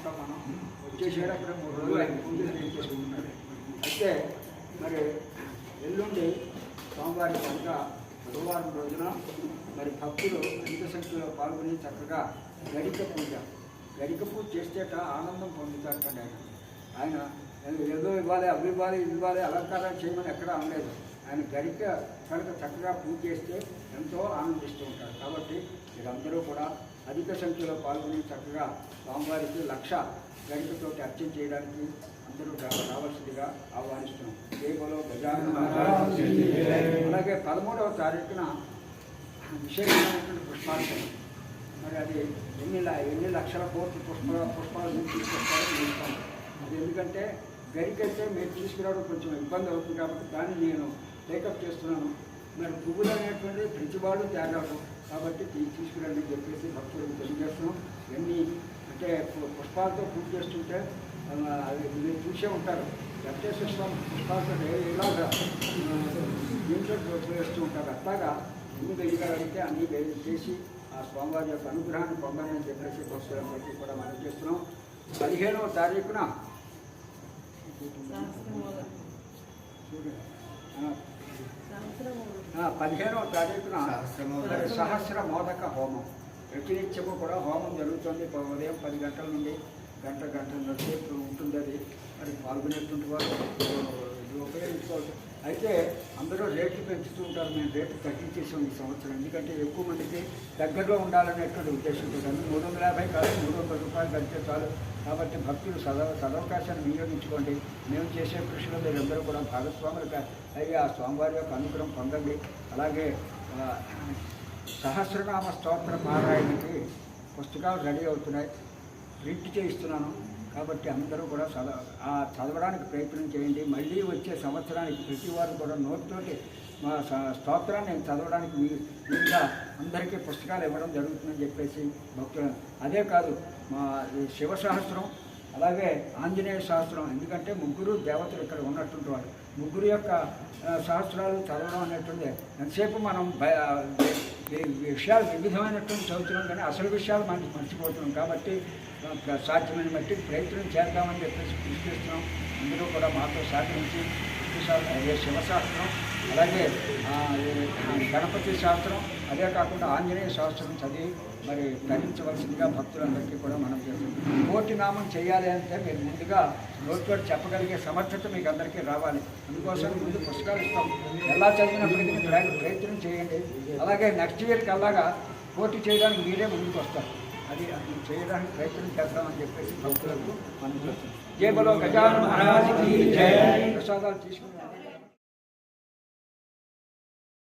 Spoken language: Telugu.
ఉంటాం మనం. వచ్చేసేటప్పుడు మూడు రోజులు ఆయన పూజలు చేసుకుంటున్నాడు అయితే మరి ఎల్లుండి సోమవారం కనుక గురువారం రోజున మరి భక్తులు అధిక సంఖ్యలో పాల్గొని చక్కగా గడిక పూజ. గడిక పూజ చేస్తేట ఆనందం పొందుతారు ఆయన ఆయన ఏదో ఇవ్వాలి అవి ఇవ్వాలి ఇవ్వాలి అలంకారం చేయమని ఎక్కడ అనలేదు. ఆయన గడిక కనుక చక్కగా పూజ చేస్తే ఎంతో ఆనందిస్తూ ఉంటారు. కాబట్టి మీరందరూ కూడా అధిక సంఖ్యలో పాల్గొని చక్కగా స్వామివారికి లక్ష గడికతోటి అర్చన చేయడానికి అందరూ రావాల్సిందిగా ఆహ్వానిస్తున్నాం కేవలం గజాన అలాగే పదమూడవ తారీఖున విశేషమైనటువంటి పుష్పార్చన. మరి అది ఎన్ని ల- ఎన్ని లక్షల కోట్ల పుష్ప పుష్పాలు మీరు తీసుకొస్తారో అది ఎందుకంటే గడికైతే మీరు తీసుకురావడం కొంచెం ఇబ్బంది అవుతుంది కాబట్టి దాన్ని నేను టేకప్ చేస్తున్నాను. మరి పువ్వులు అనేటువంటి ప్రతివాడు త్యాగాలు కాబట్టి తీసుకురండి చెప్పేసి భక్తులకు తెలియజేస్తున్నాం. ఎన్ని అంటే పుష్పాలతో పూజ చేస్తుంటే మీరు చూసే ఉంటారు. వెంకటేశ్వర స్వామి పుష్పాలతో ఏ- ఇలాగా దీంట్లో చేస్తూ ఉంటారు. అట్లాగా ఎన్ని వెయ్యగలిగితే అన్ని వేయ చేసి ఆ స్వామివారి యొక్క అనుగ్రహాన్ని పొందాలని చెప్పేసి భక్తులందరికీ కూడా మనం చేస్తున్నాం. పదిహేనవ తారీఖున పదిహేనవ తారీఖున సహస్ర మోదక హోమం. ప్రతినిత్యము కూడా హోమం జరుగుతుంది. ఉదయం పది గంటల నుండి గంట గంటల నుండి ఉంటుంది అది. మరి పాల్గొనేటువంటి వారు ఉపయోగించుకోవచ్చు. అయితే అందరూ రేట్లు పెంచుతూ ఉంటారు మేము రేట్లు తగ్గించేసాం ఈ సంవత్సరం. ఎందుకంటే ఎక్కువ మందికి దగ్గరలో ఉండాలనేటువంటి ఉద్దేశంతో కానీ మూడు వందల యాభై కాదు మూడు వందల రూపాయలు కడితే చాలు. కాబట్టి భక్తులు సద సదవకాశాన్ని వినియోగించుకోండి. మేము చేసే కృషిలో మీరందరూ కూడా భాగస్వాములుగా అయ్యి ఆ స్వామివారి యొక్క అనుగ్రహం పొందండి. అలాగే సహస్రనామ స్తోత్ర పారాయణకి పుస్తకాలు రెడీ అవుతున్నాయి. ప్రింట్ చేయిస్తున్నాను. కాబట్టి అందరూ కూడా చదవ ఆ చదవడానికి ప్రయత్నం చేయండి. మళ్ళీ వచ్చే సంవత్సరానికి ప్రతి వారు కూడా నోటితోటి మా స్తోత్రాన్ని నేను చదవడానికి మీ అందరికీ పుస్తకాలు ఇవ్వడం జరుగుతుందని చెప్పేసి భక్తులు అదే కాదు మా శివ సహస్రం అలాగే ఆంజనేయ సహస్రం ఎందుకంటే ముగ్గురు దేవతలు ఇక్కడ ఉన్నటువంటి వాడు ముగ్గురు యొక్క సహస్రాలు చదవడం అనేటువంటి ఎంతసేపు మనం భయ విషయాలు వివిధమైనటువంటి చదువుతున్నాం కానీ అసలు విషయాలు మనం మర్చిపోతున్నాం కాబట్టి సాధ్యమైన బట్టి ప్రయత్నం చేద్దామని చెప్పేసి కృషి చేస్తున్నాం. అందరూ కూడా మాతో సహకరించి అదే శివశాస్త్రం అలాగే గణపతి శాస్త్రం అదే కాకుండా ఆంజనేయ శాస్త్రం చదివి మరి ధరించవలసిందిగా భక్తులందరికీ కూడా మనం చేస్తున్నాం. కోటి నామం చేయాలి అంటే మీరు ముందుగా నోటితో చెప్పగలిగే సమర్థత మీకు అందరికీ రావాలి. అందుకోసం ముందు పుస్తకాలు ఇస్తాం. ఎలా చదివినప్పటికీ ప్రయ- ప్రయత్నం చేయండి. అలాగే నెక్స్ట్ ఇయర్కి అలాగా పోటీ చేయడానికి మీరే ముందుకు వస్తారు. అది అది చేయడానికి ప్రయత్నం చేస్తామని చెప్పేసి భక్తులకు మనం చేస్తున్నాం జై బలో గజాన మహారాజుకి ప్రసాదాలు తీసుకుని